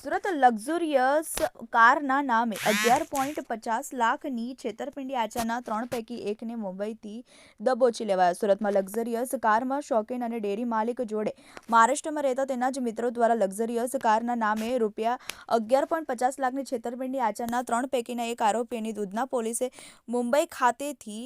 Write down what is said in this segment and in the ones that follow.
Surat luxurious કારના નામે અગિયાર પોઈન્ટ પચાસ લાખની છેતરપિંડી આચાના ત્રણ પૈકી એકને મુંબઈથી દબોચી લેવાયો. સુરતમાં લક્ઝરિયસ કારમાં શોખીન અને ડેરી માલિક જોડે મહારાષ્ટ્રમાં રહેતા તેના જ મિત્રો દ્વારા લક્ઝરિયસ કારના નામે રૂપિયા અગિયાર પોઈન્ટ પચાસ લાખની છેતરપિંડી આચારના ત્રણ પૈકીના એક આરોપીની દૂધના પોલીસે મુંબઈ ખાતેથી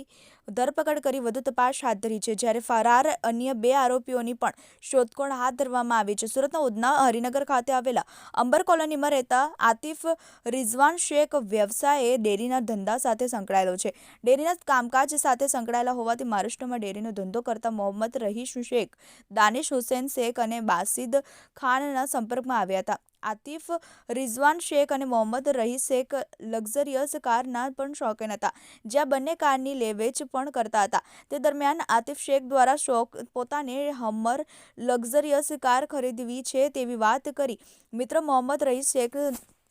ધરપકડ કરી વધુ તપાસ હાથ ધરી છે, જ્યારે ફરાર અન્ય બે આરોપીઓની પણ શોધખોળ હાથ ધરવામાં આવી છે. સુરતના ઉધના હરિનગર ખાતે આવેલા અંબર કોલોનીમાં રહેતા આતિફ રિઝવાન શેખ વ્યવસાયે ડેરીના ધંધા સાથે સંકળાયેલો છે. ડેરીના કામકાજ સાથે સંકળાયેલા હોવાથી મહારાષ્ટ્રમાં ડેરીનો ધંધો કરતા મોહમ્મદ રહીશ શેખ, દાનિશ હુસેન શેખ અને બાસિદ ખાનના સંપર્કમાં આવ્યા હતા. આતિફ, રિઝવાન શેખ અને મોહમ્મદ રહીસ શેખ લક્ઝરિયસ કારના પણ શોખીન હતા, જ્યાં બંને કારની લેવેચ પણ કરતા હતા. તે દરમિયાન આતિફ શેખ દ્વારા શોખ પોતાને હમ્મર લક્ઝરિયસ કાર ખરીદવી છે તેવી વાત કરી. મિત્ર મોહમ્મદ રહીસ શેખ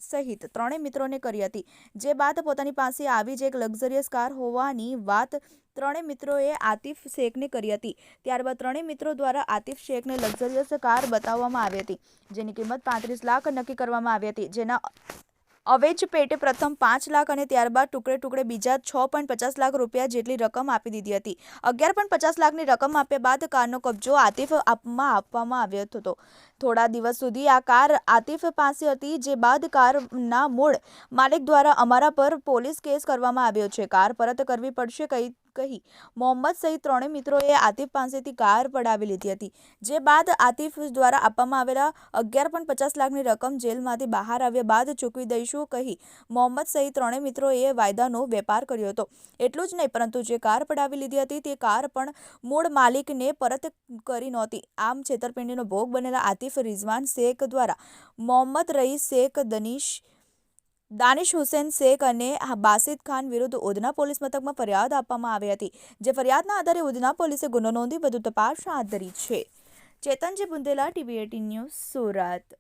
સહિત ત્રણેય મિત્રોને કરી હતી. જે બાદ પોતાની પાસે આવી જ એક લક્ઝરિયસ કાર હોવાની વાત ત્રણેય મિત્રોએ આતિફ શેખને કરી હતી. ત્યારબાદ ત્રણેય મિત્રો દ્વારા આતિફ શેખને લક્ઝરિયસ કાર બતાવવામાં આવી હતી, જેની કિંમત પાંત્રીસ લાખ નક્કી કરવામાં આવી હતી, જેના અવેજ પેટે પ્રથમ પાંચ લાખ અને ત્યારબાદ ટુકડે ટુકડે બીજા છ પોઈન્ટ પચાસ લાખ રૂપિયા જેટલી રકમ આપી દીધી હતી. અગિયાર પોઈન્ટ પચાસ લાખની રકમ આપ્યા બાદ કારનો કબજો આતિફ આપમાં આપવામાં આવ્યો હતો થોડા દિવસ સુધી આ કાર આતિફ પાસે હતી, જે બાદ કારના મૂળ માલિક દ્વારા અમારા પર પોલીસ કેસ કરવામાં આવ્યો છે. કાર પરત કરવી પડશે કઈ કહી, મોહમ્મદ સહિત ત્રણેય મિત્રોએ આતિફ પાસેથી કાર પડાવી લીધી હતી, જે બાદ આતિફ દ્વારા આપવામાં આવેલા અગિયાર પોઈન્ટ પચાસ લાખની રકમ જેલમાંથી બહાર આવ્યા બાદ ચૂકવી દઈશું કહી, મોહમ્મદ સહિત ત્રણેય મિત્રોએ વાયદાનો વેપાર કર્યો હતો. એટલું જ નહીં, પરંતુ જે કાર પડાવી લીધી હતી, તે કાર પણ મૂળ માલિકને પરત કરી નહોતી. આમ છેતરપિંડીનો ભોગ બનેલા આતિફ રિઝવાન શેખ દ્વારા મોહમ્મદ રઈસ શેખ દનીશ દાનિશ હુસેન શેખ અને બાસિદ ખાન વિરુદ્ધ ઉધના પોલીસ મથકમાં ફરિયાદ આપવામાં આવી હતી, જે ફરિયાદના આધારે ઉધના પોલીસે ગુનો નોંધી વધુ તપાસ હાથ ધરી છે. ચેતનજી Bundela, TV eighteen news, Surat.